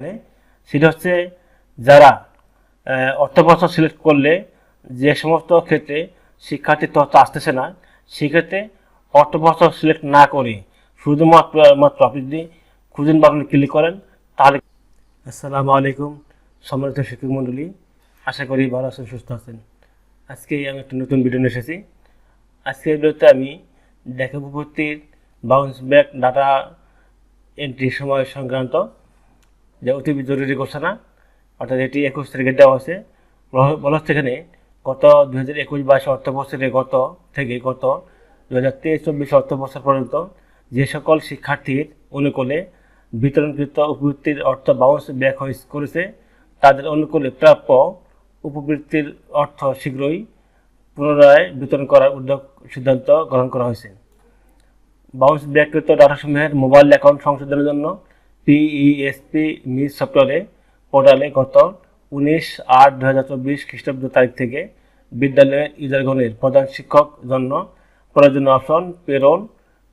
মানে সেটা হচ্ছে যারা অর্থবছর সিলেক্ট করলে যে সমস্ত ক্ষেত্রে শিক্ষার্থীর তথ্য আসতেছে না, সেক্ষেত্রে অর্থবছর সিলেক্ট না করে শুধুমাত্র, মাত্র আপনি যদি খুঁজুন বাটনে ক্লিক করেন তাহলে আসসালামু আলাইকুম, সম্মানিত শিক্ষক মণ্ডলী আশা করি ভালো আছেন, সুস্থ আছেন। আজকে আমি একটা নতুন ভিডিও নিয়ে এসেছি। আজকের ভিডিওতে আমি দেখাবো ভর্তির বাউন্স ব্যাক ডাটা এন্ট্রি সময় সংক্রান্ত যে অতি জরুরি ঘোষণা, অর্থাৎ এটি একুশ তারিখে দেওয়া হয়েছে। বলা- হচ্ছে এখানে গত দু হাজার একুশ বাইশ অর্থ বছরে গত থেকে গত দু হাজার তেইশ চব্বিশ অর্থ বছর পর্যন্ত যে সকল শিক্ষার্থীর অনুকূলে বিতরণকৃত উপবৃত্তির অর্থ বাউন্স ব্যাক করেছে, তাদের অনুকূলে প্রাপ্য উপবৃত্তির অর্থ শীঘ্রই পুনরায় বিতরণ করার উদ্যোগ সিদ্ধান্ত গ্রহণ করা হয়েছে। বাউন্স ব্যাককৃত ডাটাসমূহের মোবাইল অ্যাকাউন্ট সংশোধনের জন্য পিইএসপি মিস সফটওয়্যারে পোর্টালে গত উনিশ আট দু হাজার চব্বিশ খ্রিস্টাব্দ তারিখ থেকে বিদ্যালয়ের ইউজারগণের প্রধান শিক্ষক জন্য প্রয়োজনীয় option payroll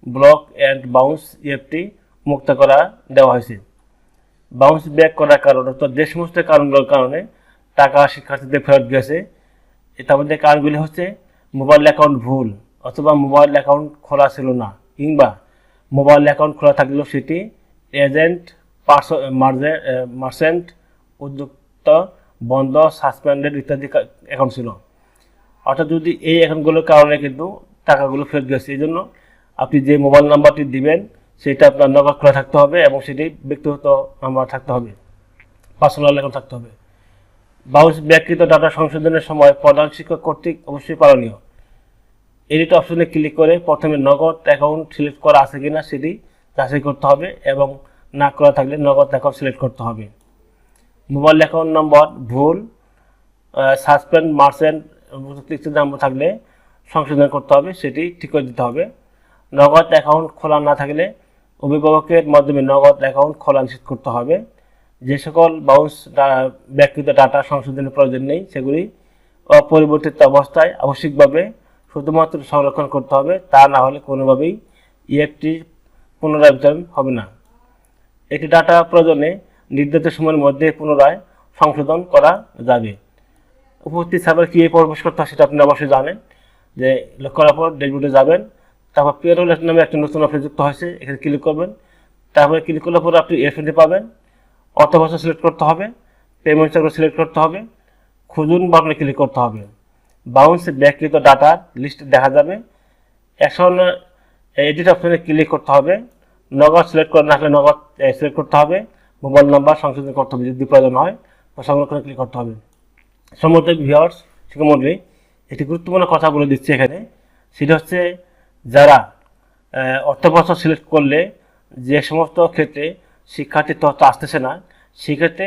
block and bounce EFT মুক্ত করা দেওয়া হয়েছে। বাউন্স ব্যাক করার কারণ অর্থাৎ যে সমস্ত কারণগুলোর কারণে টাকা শিক্ষার্থীদের ফেরত গেছে তার মধ্যে কারণগুলি হচ্ছে মোবাইল অ্যাকাউন্ট ভুল অথবা মোবাইল অ্যাকাউন্ট খোলা ছিল না কিংবা মোবাইল অ্যাকাউন্ট খোলা থাকলেও সেটি এজেন্ট মার্চেন্ট, উদ্যুক্ত, বন্ধ, সাসপেন্ডেড ইত্যাদি অ্যাকাউন্ট ছিল। অর্থাৎ যদি এই অ্যাকাউন্টগুলোর কারণে কিন্তু টাকাগুলো ফেরত গেছে, এই জন্য আপনি যে মোবাইল নাম্বারটি দিবেন, সেটা আপনার নগদ খোলা থাকতে হবে এবং সেটি ব্যক্তিগত নাম্বার থাকতে হবে। পার্সোনাল অ্যাকাউন্ট থাকতে হবে। বাউন্স ব্যাকৃত ডাটা সংশোধনের সময় প্রধান শিক্ষক কর্তৃক অবশ্যই পালনীয়। এডিট অপশনে ক্লিক করে প্রথমে নগদ অ্যাকাউন্ট সিলেক্ট করা আছে কিনা সেটি যাচাই করতে হবে এবং না করা থাকলে নগদ অ্যাকাউন্ট সিলেক্ট করতে হবে। মোবাইল অ্যাকাউন্ট নম্বর ভুল সাসপেন্ড মার্চেন্ট নাম্বার থাকলে সংশোধন করতে হবে, সেটি ঠিক করে দিতে হবে। নগদ অ্যাকাউন্ট খোলা না থাকলে অভিভাবকের মাধ্যমে নগদ অ্যাকাউন্ট খোলা নিশ্চিত করতে হবে। যে সকল বাউন্স ব্যক্তিগত ডাটা সংশোধনের প্রয়োজন নেই, সেগুলি অপরিবর্তিত অবস্থায় আবশ্যিকভাবে শুধুমাত্র সংরক্ষণ করতে হবে, তা না হলে কোনোভাবেই ইএফটি পুনরায় বিতরণ হবে না। একটি ডাটা প্রয়োজনে নির্ধারিত সময়ের মধ্যে পুনরায় সংশোধন করা যাবে। উপস্থিত সার্ভার কী প্রবেশ করতে হয় সেটা আপনি অবশ্যই জানেন, যে লক্ষ্য করার পর ডেলিভারিতে যাবেন, তারপর পেরোল নামে একটা নতুন অফিস যুক্ত হয়েছে, এখানে ক্লিক করবেন, তারপরে ক্লিক করলে পরে আপনি এফএনটি পাবেন অর্থ ভাষা সিলেক্ট করতে হবে পেমেন্ট চার্জ সিলেক্ট করতে হবে, খুঁজুন বাটনে ক্লিক করতে হবে। বাউন্স ব্যাকৃত ডাটার লিস্ট দেখা যাবে এখন এডিট অপশনে ক্লিক করতে হবে। নগদ সিলেক্ট করে না নগদ সিলেক্ট করতে হবে। মোবাইল নাম্বার সংশোধন করতে হবে যদি প্রয়োজন হয়, বা সংরক্ষণে ক্লিক করতে হবে। সমস্ত ভিওয়ার্স শিক্ষামন্ত্রী, একটি গুরুত্বপূর্ণ কথা বলে দিচ্ছি এখানে। সেটা হচ্ছে যারা অর্থবছর সিলেক্ট করলে যে সমস্ত ক্ষেত্রে শিক্ষার্থীর তথ্য আসতেছে না, সেক্ষেত্রে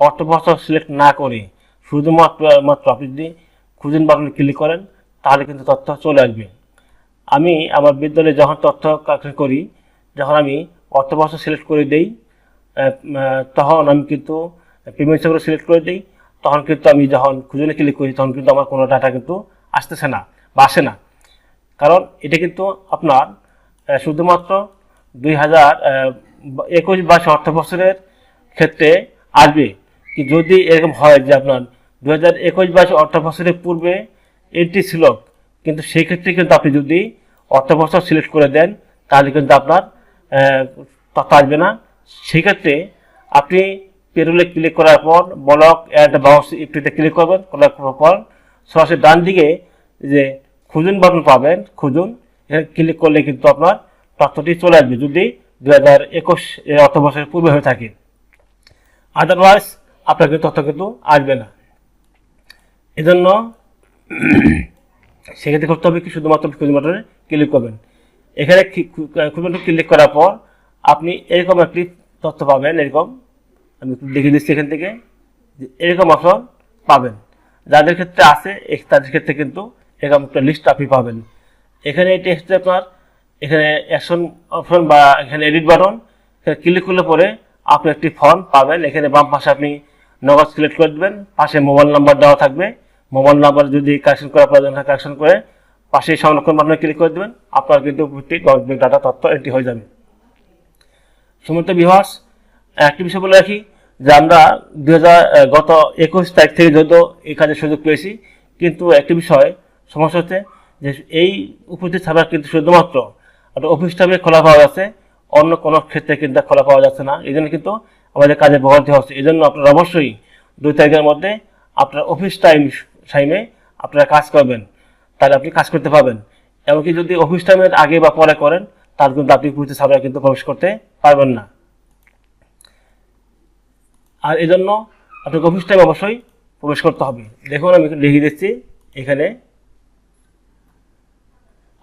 অর্থবছর সিলেক্ট না করে শুধুমাত্র, মাত্র আপনি যদি খুঁজুন বাটনে ক্লিক করেন, তাহলে কিন্তু তথ্য চলে আসবে। আমি আমার বিদ্যালয়ে যখন তথ্য করি, যখন আমি অর্থবছর সিলেক্ট করে দেই তখন আমি কিন্তু পেমেন্ট সেগুলো সিলেক্ট করে দিই, তখন কিন্তু আমি যখন খুঁজনে ক্লিক করি, তখন কিন্তু আমার কোনো ডাটা কিন্তু আসতেছে না বা আসে না। কারণ এটা কিন্তু আপনার শুধুমাত্র দুই হাজার একুশ বাইশ অর্থ বছরের ক্ষেত্রে আসবে। কি যদি এরকম হয় যে আপনার দু হাজার একুশ বাইশ অর্থ বছরের পূর্বে এন্ট্রি ছিল কিন্তু সেই ক্ষেত্রে কিন্তু আপনি যদি অর্থ বছর সিলেক্ট করে দেন, তাহলে কিন্তু আপনার তথ্য আসবে না। সেক্ষেত্রে আপনি পেরোলে ক্লিক করার পর ব্লক অ্যান্ড বাউন্স ইফটিতে ক্লিক করবেন। করার পর সরাসরি ডান দিকে যে খুঁজুন বাটন পাবেন, খুঁজুন। এখানে ক্লিক করলে কিন্তু আপনার তথ্যটি চলে আসবে। যদি দু হাজার একুশ অর্থ বছরের পূর্বে হয়ে থাকে। আদারওয়াইজ আপনার কিন্তু তথ্য কিন্তু আসবে না। এজন্য সেক্ষেত্রে করতে হবে কি শুধুমাত্র খুঁজুন বাটনে ক্লিক করবেন। এখানে খুঁজুন ক্লিক করার পর আপনি এরকম একটি তথ্য পাবেন, এরকম আমি একটু দেখিয়ে দিচ্ছি এখান থেকে, যে এরকম অপশন পাবেন। যাদের ক্ষেত্রে আছে তাদের ক্ষেত্রে কিন্তু এরকম একটা লিস্ট আপনি পাবেন। এখানে এটি হচ্ছে আপনার এখানে অ্যাকশন অপশন বা এখানে এডিট বাটন এখানে ক্লিক করলে পরে আপনি একটি ফর্ম পাবেন। এখানে বাম পাশে আপনি নগদ সিলেক্ট করে দেবেন, পাশে মোবাইল নাম্বার দেওয়া থাকবে। মোবাইল নাম্বার যদি কালেকশন করা প্রয়োজন হয় কালেকশন করে পাশে সংরক্ষণ বাটনে ক্লিক করে দেবেন, আপনার কিন্তু ভিত্তিক ডাটা তথ্য এন্ট্রি হয়ে যাবে। সমস্ত বিভাস একটি বিষয় বলে রাখি যে আমরা দু হাজার গত একুশ তারিখ থেকে যদিও এই কাজের সুযোগ পেয়েছি। কিন্তু একটি বিষয়, সমস্যা হচ্ছে যে এই উপস্থিত সার্ভার কিন্তু শুধুমাত্র একটা অফিস টাইমে খোলা পাওয়া যাচ্ছে, অন্য কোনো ক্ষেত্রে কিন্তু খোলা পাওয়া যাচ্ছে না। এই জন্য কিন্তু আমাদের কাজে ভোগান্তি হচ্ছে। এই জন্য আপনারা অবশ্যই দুই তারিখের মধ্যে আপনার অফিস টাইম টাইমে আপনারা কাজ করবেন, তাহলে আপনি কাজ করতে পারবেন। এমনকি যদি অফিস টাইমের আগে বা পরে করেন, তার কিন্তু আপনি উপস্থিত সার্ভারে কিন্তু প্রবেশ করতে পারবেন না। আর এই জন্য আপনাকে অফিস টাইম অবশ্যই প্রবেশ করতে হবে। দেখুন, আমি লিখে দিচ্ছি এখানে।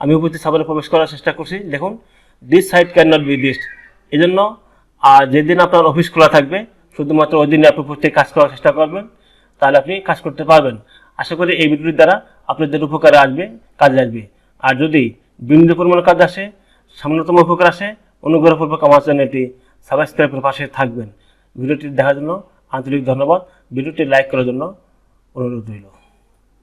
আমি উপস্থিত সার্ভারে প্রবেশ করার চেষ্টা করছি। দেখুন this site can not be দিস্ট এই জন্য আর যেদিন আপনার অফিস খোলা থাকবে, শুধুমাত্র ওই দিনে আপনি প্রত্যেক কাজ করার চেষ্টা করবেন, তাহলে আপনি কাজ করতে পারবেন। আশা করি এই ভিডিওটির দ্বারা আপনাদের উপকারে আসবে, কাজে আসবে। আর যদি বিভিন্ন পরিমাণ কাজ আসে, সামান্যতম উপকার আসে, অনুগ্রহপূর্বক আমার চ্যানেলটি সাবস্ক্রাইবের পাশে থাকবেন। ভিডিওটি দেখার জন্য আন্তরিক ধন্যবাদ। ভিডিওটি লাইক করার জন্য অনুরোধ রইল।